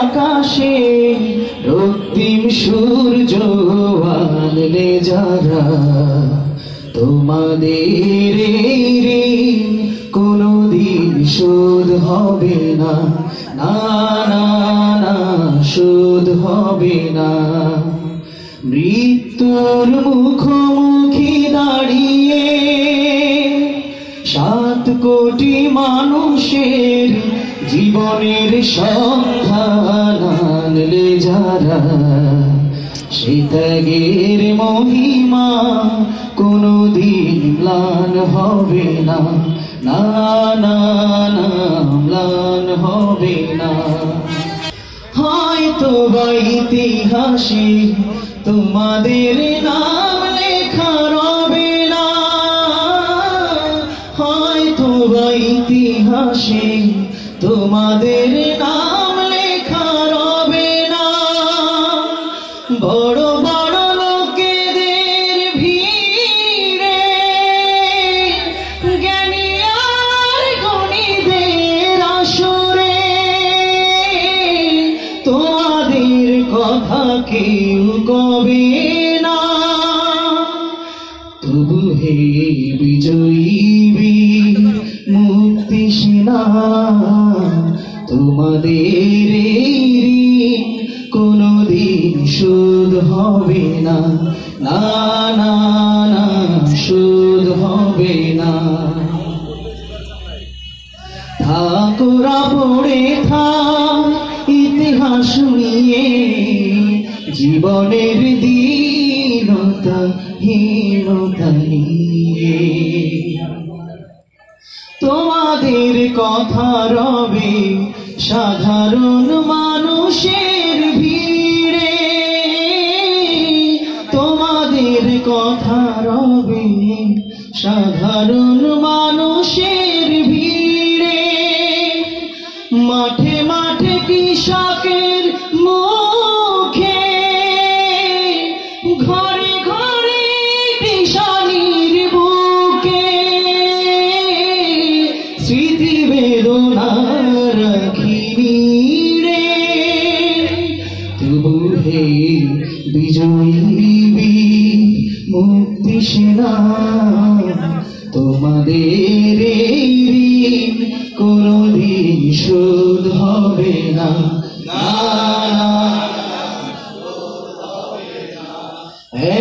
আকাশে রক্তিম সূর্য আনলে যারা তোমাদের ঋণ শোধ হবে না। না না হবে না। মৃত্যুর মুখোমুখি দাঁড়িয়ে সাত কোটি মানুষের জীবনের সন্ধান আনলে যারা সে মহিমা কোনদিন ম্লান হবে না। না না না, ম্লান হবে না। হয়তো বা ইতিহাসে তোমাদের নাম লেখা রবে না। হয়তো বা ইতিহাসে তোমাদের নাম কেউ কবে না। তবু হে বিজয়ী মুক্তি সেনা, তোমাদের কোনদিন শোধ হবে না না না, শোধ হবে না। ঠাকুরা পড়ে থাক, ইতিহাস নিয়ে জীবনের দীনতা, হীনতা নিয়ে। তোমাদের কথা রবে সাধারণ মানুষের ভিড়ে। তোমাদের কথা রবে সাধারণ মানুষের হে বিজয়ী বীর মুক্তি সেনা, তোমাদের এই ঋণ কোনদিন শোধ হবে না।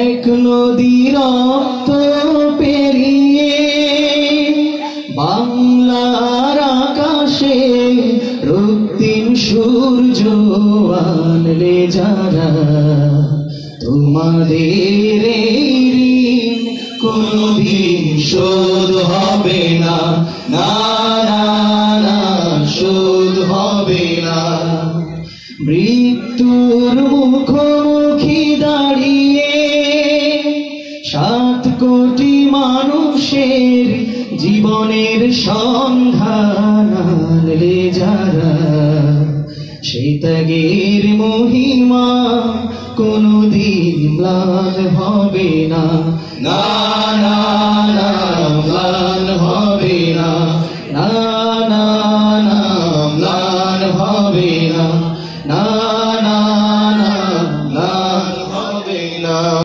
এক নদী রক্ত পেরিয়ে বাংলার সূর্য আনলে যারা তোমাদের ঋণ কোনদিন শোধ হবে না না, শোধ হবে না। মৃত্যুর মুখোমুখি দাঁড়িয়ে সাত কোটি মানুষের জীবনের সন্ধান আনলে যারা সে ত্যাগের মহিমা কোনদিন ম্লান হবে না। না না না, ম্লান হবে না। না না না, ম্লান হবে না।